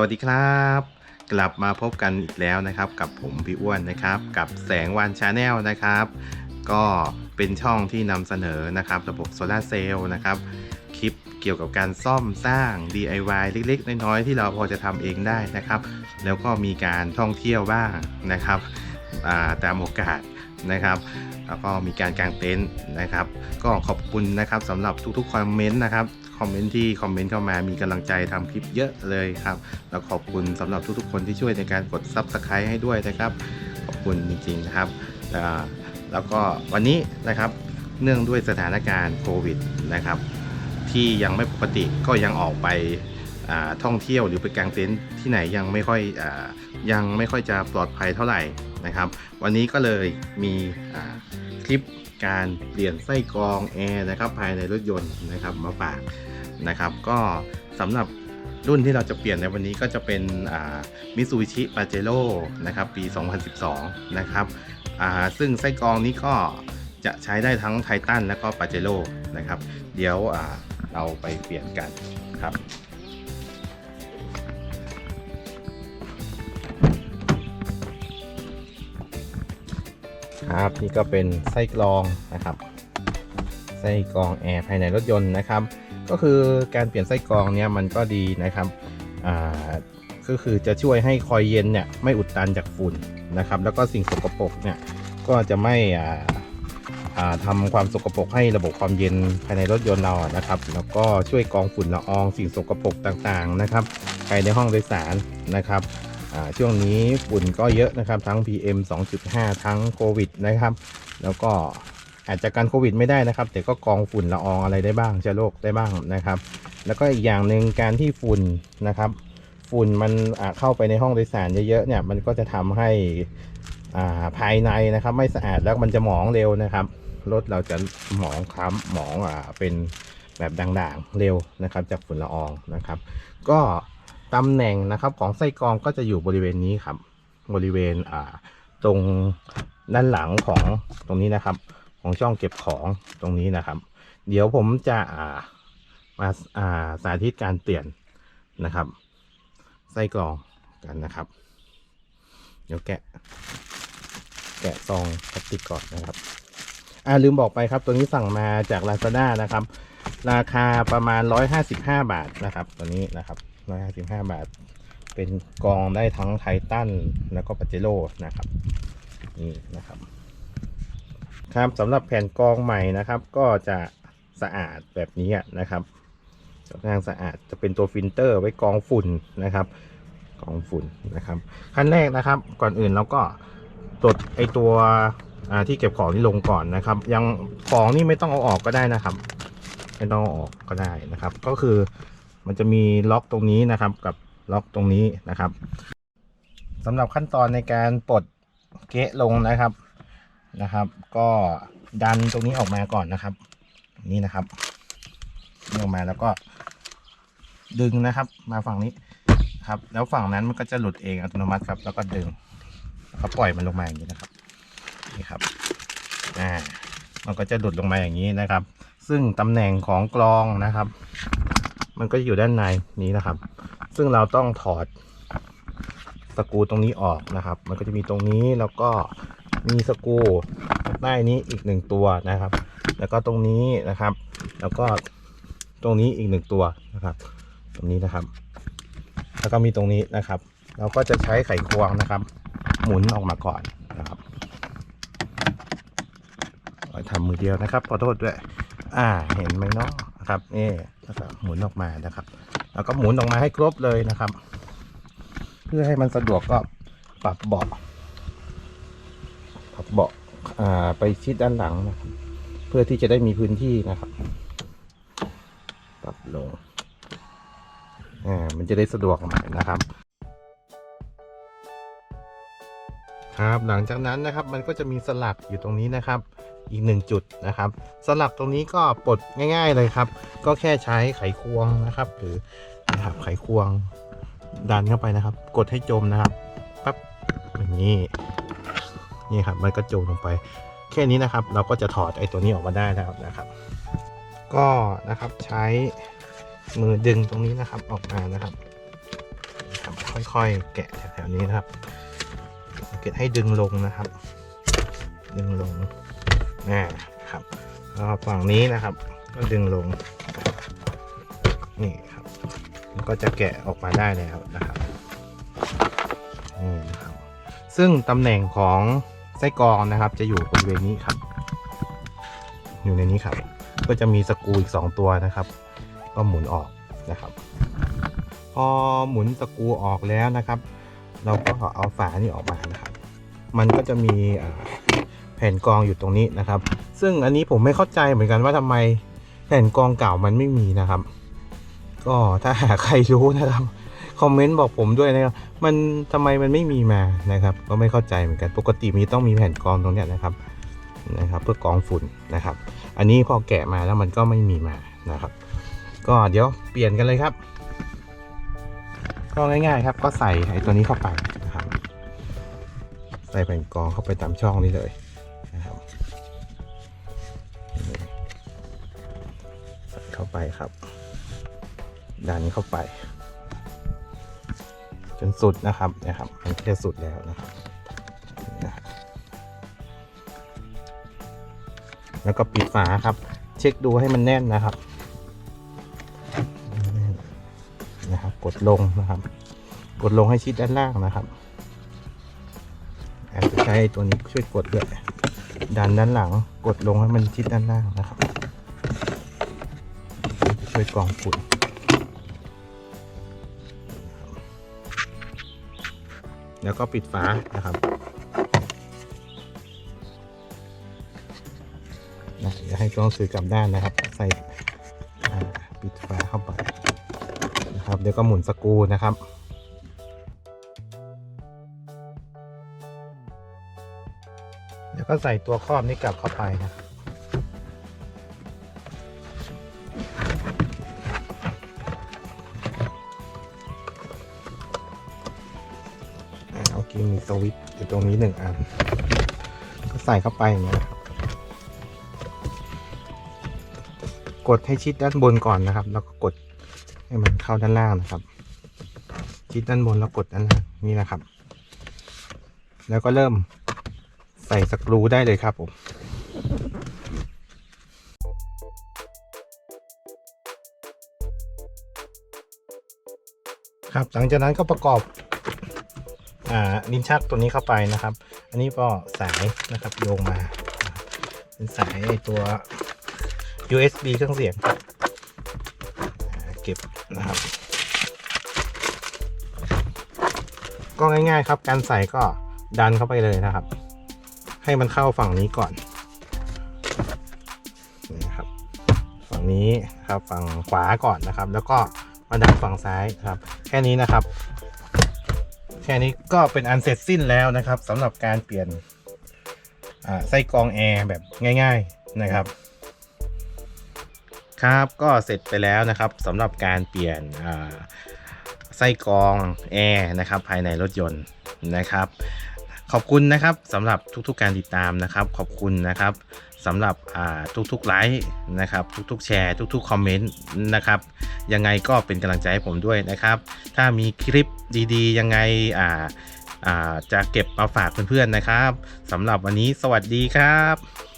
วัสดีครับ กลับมาพบกันอีกแล้วนะครับ กับผมพี่อ้วนนะครับ กับแสงวันชาแนลนะครับ ก็เป็นช่องที่นำเสนอนะครับ ระบบโซลาเซลล์นะครับ คลิปเกี่ยวกับการซ่อมสร้าง DIY เล็กๆ น้อยๆ ที่เราพอจะทำเองได้นะครับ แล้วก็มีการท่องเที่ยวบ้างนะครับตามโอกาส นะครับ แล้วก็มีการกางเต็นท์นะครับ ก็ขอบคุณนะครับสำหรับทุกๆคอมเมนต์นะครับคอมเมนต์ที่คอมเมนต์เข้ามามีกำลังใจทำคลิปเยอะเลยครับ แล้วขอบคุณสำหรับทุกๆคนที่ช่วยในการกด Subscribe ให้ด้วยนะครับ ขอบคุณจริงๆนะครับแล้วก็วันนี้นะครับเนื่องด้วยสถานการณ์โควิดนะครับ ที่ยังไม่ปกติก็ยังออกไป ท่องเที่ยวหรือไปกางเต็นท์ที่ไหนยังไม่ค่อยอยังไม่ค่อยจะปลอดภัยเท่าไหร่นะครับ วันนี้ก็เลยมีคลิปการเปลี่ยนไส้กรองแอร์นะครับภายในรถยนต์นะครับมาฝากนะครับก็สำหรับรุ่นที่เราจะเปลี่ยนในวันนี้ก็จะเป็นมิซูบิชิปาเจโร่นะครับปี 2012 นะครับซึ่งไส้กรองนี้ก็จะใช้ได้ทั้งไททันและก็ปาเจโร่นะครับ เดี๋ยวเราไปเปลี่ยนกันครับ ครับ นี่ก็เป็นไส้กรองนะครับ ไส้กรองแอร์ภายในรถยนต์นะครับ ก็คือการเปลี่ยนไส้กรองเนี่ยมันก็ดีนะครับอ่าก็คือจะช่วยให้คอยเย็นเนี่ยไม่อุดตันจากฝุ่นนะครับ แล้วก็สิ่งสกปรกเนี่ยก็จะไม่อ่าอ่าทำความสกปรกให้ระบบความเย็นภายในรถยนต์เรานะครับ แล้วก็ช่วยกรองฝุ่นละอองสิ่งสกปรกต่างๆนะครับภายในห้องโดยสารนะครับ ช่วงนี้ฝุ่นก็เยอะนะครับ ทั้ง PM 2.5 ทั้งโควิดนะครับ แล้วก็อาจจะกันโควิดไม่ได้นะครับ แต่ก็กองฝุ่นละอองอะไรได้บ้างเชื้อโรคได้บ้างนะครับ แล้วก็อีกอย่างหนึ่งการที่ฝุ่นนะครับฝุ่นมันเข้าไปในห้องโดยสารเยอะๆเนี่ยมันก็จะทำให้อ่าภายในนะครับ ไม่สะอาดแล้วมันจะหมองเร็วนะครับรถเราจะหมองคล้ำหมองอ่าเป็นแบบด่างๆเร็วนะครับ จากฝุ่นละอองนะครับ ก็ ตำแหน่งนะครับของไส้กรองก็จะอยู่บริเวณนี้ครับ บริเวณอ่าตรงด้านหลังของตรงนี้นะครับ ของช่องเก็บของตรงนี้นะครับ เดี๋ยวผมจะอ่ามาอ่าสาธิตการเปลี่ยนนะครับ ไส้กรองกันนะครับ เดี๋ยวแกะ แกะซองพลาสติกก่อนนะครับ อ่าลืมบอกไปครับ ตัวนี้สั่งมาจาก Lazada นะครับ ราคาประมาณ 155 บาทนะครับ ตัวนี้นะครับ 155 บาท เป็นกองได้ทั้งไททันแล้วก็ปาเจโร่นะครับ นี่นะครับ ครับสำหรับแผ่นกองใหม่นะครับ ก็จะสะอาดแบบนี้นะครับค่อนข้างสะอาดจะเป็นตัวฟิลเตอร์ไว้กองฝุ่นนะครับ กองฝุ่นนะครับ ขั้นแรกนะครับ ก่อนอื่นเราก็ตดไอตัวที่เก็บของนี่ลงก่อนนะครับ ยังของนี่ไม่ต้องเอาออกก็ได้นะครับ ไม่ต้องเอาออกก็ได้นะครับ ก็คือมันจะมีล็อกตรงนี้นะครับ กับล็อกตรงนี้นะครับสำหรับขั้นตอนในการปลดเกะลงนะครับนะครับ ก็ดันตรงนี้ออกมาก่อนนะครับ นี่นะครับนี่ออกมาแล้วก็ดึงนะครับ มาฝั่งนี้ครับ แล้วฝั่งนั้นมันก็จะหลุดเองอัตโนมัติครับ แล้วก็ดึงแล้วก็ปล่อยมันลงมาอย่างนี้นะครับ นี่ครับอ่ามันก็จะหลุดลงมาอย่างนี้นะครับ ซึ่งตำแหน่งของกรองนะครับ มันก็อยู่ด้านในนี้นะครับ ซึ่งเราต้องถอดสกูตรงนี้ออกนะครับ มันก็จะมีตรงนี้แล้วก็มีสกูใต้นี้อีกหนึ่งตัวนะครับ แล้วก็ตรงนี้นะครับ แล้วก็ตรงนี้อีกหนึ่งตัวนะครับ ตรงนี้นะครับ แล้วก็มีตรงนี้นะครับ เราก็จะใช้ไขควงนะครับ หมุนออกมาก่อนนะครับทำมือเดียวนะครับขอโทษด้วย อ่าเห็นไหมเนาะครับนี่แล้วก็หมุนออกมานะครับ แล้วก็หมุนออกมาให้ครบเลยนะครับ เพื่อให้มันสะดวกก็ปรับเบาะปรับเบาะอ่าไปชิดด้านหลังนะครับเพื่อที่จะได้มีพื้นที่นะครับปรับลงอ่ามันจะได้สะดวกหน่อยนะครับ ครับหลังจากนั้นนะครับมันก็จะมีสลักอยู่ตรงนี้นะครับ อีกหนึ่งจุดนะครับสลักตรงนี้ก็ปลดง่าย ๆเลยครับ ก็แค่ใช้ไขควงนะครับ หรือนะครับไขควงดันเข้าไปนะครับ กดให้จมนะครับปั๊บอย่างนี้นี่ครับมันก็จมลงไป แค่นี้นะครับ เราก็จะถอดไอ้ตัวนี้ออกมาได้แล้วนะครับ ก็นะครับใช้มือดึงตรงนี้นะครับออกมานะครับครับค่อยๆ แกะแถวๆนี้นะครับสังเกตให้ดึงลงนะครับ ดึงลง อ่ครับแล้วฝั่งนี้นะครับ ก็ดึงลง นี่ครับมันก็จะแกะออกมาได้แล้วนะครับนี่นะครับ ซึ่งตำแหน่งของไส้กรองนะครับ จะอยู่บริเวณนี้ครับ อยู่ในนี้ครับ ก็จะมีสกูอีก 2 ตัวนะครับ ก็หมุนออกนะครับ พอหมุนสกูออกแล้วนะครับ เราก็เอาฝานี่ออกมานะครับ มันก็จะมีอ่า แผ่นกรองอยู่ตรงนี้นะครับ ซึ่งอันนี้ผมไม่เข้าใจเหมือนกันว่าทำไมแผ่นกรองเก่ามันไม่มีนะครับ ก็ถ้าหาใครรู้นะครับคอมเมนต์บอกผมด้วยนะครับ มันทำไมมันไม่มีมานะครับ ก็ไม่เข้าใจเหมือนกัน ปกติมีต้องมีแผ่นกรองตรงนี้นะครับนะครับ เพื่อกรองฝุ่นนะครับ อันนี้พอแกะมาแล้วมันก็ไม่มีมานะครับ ก็เดี๋ยวเปลี่ยนกันเลยครับ ก็ง่ายๆครับ ก็ใส่ไอ้ตัวนี้เข้าไปนะครับ ใส่แผ่นกรองเข้าไปตามช่องนี้เลย เข้าไปครับ ดันเข้าไป จนสุดนะครับนะครับ มันก็จะสุดแล้วนะครับแล้วก็ปิดฝาครับ เช็คดูให้มันแน่นนะครับนะครับ กดลงนะครับ กดลงให้ชิดด้านล่างนะครับอาจจะใช้ตัวนี้ช่วยกดด้วยดันด้านหลัง กดลงให้มันชิดด้านล่างนะครับ วยกองฝุ่นแล้วก็ปิดฝานะครับนะอย่าให้ตัวหนังสื่อกลับด้านนะครับ ใส่ปิดฝาเข้าไปนะครับ เดี๋ยวก็หมุนสกูนะครับเดี๋ยวก็ใส่ตัวครอบนี้กลับเข้าไปนะครับ อเคมีสวิตช์อยู่ตรงนี้หนึ่งอัน ก็ใส่เข้าไปอย่างเงี้ยนะครับกดให้ชิดด้านบนก่อนนะครับ แล้วก็กดให้มันเข้าด้านล่างนะครับ ชิดด้านบนแล้วกดด้านล่างนี่นะครับ แล้วก็เริ่มใส่สกรูได้เลยครับผมครับหลังจากนั้นก็ประกอบ ลิ้นชักตัวนี้เข้าไปนะครับ อันนี้ก็สายนะครับโยงมา เป็นสายตัว USB เครื่องเสียงเก็บนะครับ ก็ง่ายๆครับการใส่ก็ดันเข้าไปเลยนะครับ ให้มันเข้าฝั่งนี้ก่อนนี่นะครับ ฝั่งนี้ครับฝั่งขวาก่อนนะครับ แล้วก็มาดันฝั่งซ้ายครับ แค่นี้นะครับ แค่นี้ก็เป็นอันเสร็จสิ้นแล้วนะครับสำหรับการเปลี่ยนไส้กรองแอร์แบบง่าย ๆนะครับ ครับก็เสร็จไปแล้วนะครับสำหรับการเปลี่ยนไส้กรองแอร์นะครับภายในรถยนต์นะครับ ขอบคุณนะครับสำหรับทุกๆการติดตามนะครับ ขอบคุณนะครับสำหรับทุกๆไลค์นะครับ ทุกๆแชร์ ทุกๆคอมเมนต์นะครับ ยังไงก็เป็นกำลังใจให้ผมด้วยนะครับ ถ้ามีคลิปดีๆ ยังไงอ่าอ่าจะเก็บมาฝากเพื่อนๆนะครับสำหรับวันนี้สวัสดีครับ